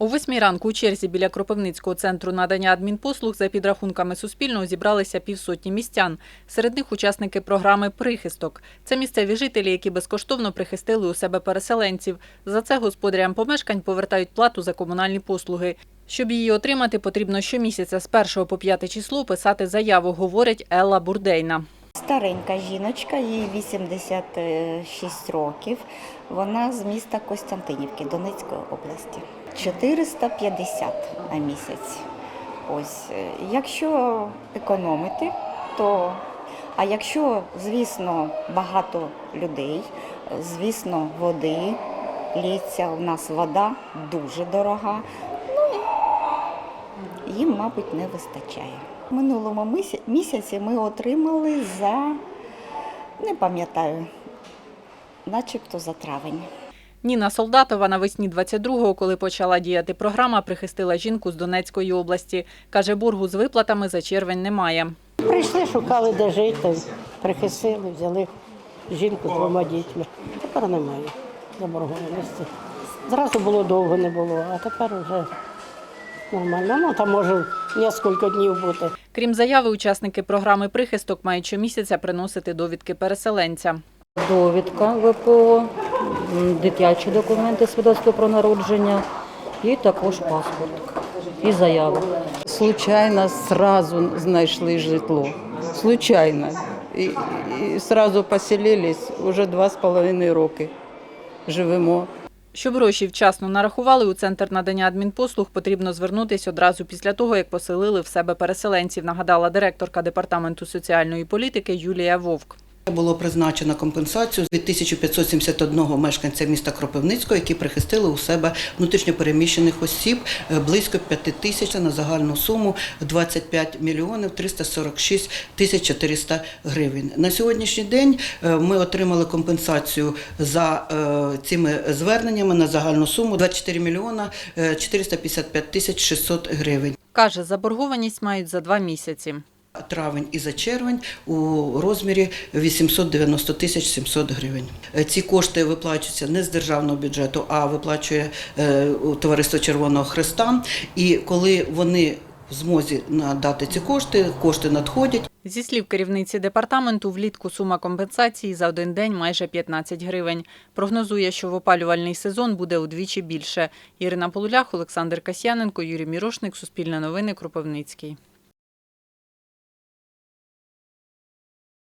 О восьмій ранку у черзі біля Кропивницького центру надання адмінпослуг за підрахунками Суспільного зібралися півсотні містян. Серед них учасники програми «Прихисток». Це місцеві жителі, які безкоштовно прихистили у себе переселенців. За це господарям помешкань повертають плату за комунальні послуги. Щоб її отримати, потрібно щомісяця з 1 по 5 число писати заяву, говорить Елла Бурдейна. Старенька жіночка, їй 86 років. Вона з міста Костянтинівки Донецької області. 450 на місяць. Ось, е, якщо економити, то а якщо, звісно, багато людей, звісно, води лється, у нас вода дуже дорога. Їм, мабуть, не вистачає. Минулому місяці ми отримали за, не пам'ятаю, начебто за травень. Ніна Солдатова навесні 22-го, коли почала діяти програма, прихистила жінку з Донецької області. Каже, боргу з виплатами за червень немає. Прийшли, шукали, де жити, прихистили, взяли жінку з двома дітьми. Тепер немає заборгованості. Зразу було довго не було, а тепер вже нормально. Ну, там може кілька днів бути. Крім заяви, учасники програми «Прихисток» мають щомісяця приносити довідки переселенця. довідка ВПО, дитячі документи, свідоцтво про народження і також паспорт і заява. Случайно сразу знайшли житло. Случайно. І, і сразу поселились, уже два з половиною роки живемо. Щоб гроші вчасно нарахували, у центр надання адмінпослуг потрібно звернутися одразу після того, як поселили в себе переселенців, нагадала директорка департаменту соціальної політики Юлія Вовк. Було призначено компенсацію від 1571 мешканця міста Кропивницького, які прихистили у себе внутрішньопереміщених осіб е, близько 5 тисяч на загальну суму 25 мільйонів 346 тисяч 400 гривень. На сьогоднішній день е, ми отримали компенсацію за е, цими зверненнями на загальну суму 24 мільйона е, 455 тисяч 600 гривень. Каже, заборгованість мають за два місяці. Травень і за червень у розмірі 890 тисяч 700 гривень. Е, Ці кошти виплачуються не з державного бюджету, а виплачує е, Товариство Червоного Христа. І коли вони в змозі надати ці кошти, кошти надходять. Зі слів керівниці департаменту, влітку сума компенсації за один день майже 15 гривень. Прогнозує, що в опалювальний сезон буде удвічі більше. Ірина Полулях, Олександр Касьяненко, Юрій Мірошник, Суспільне новини, Кропивницький.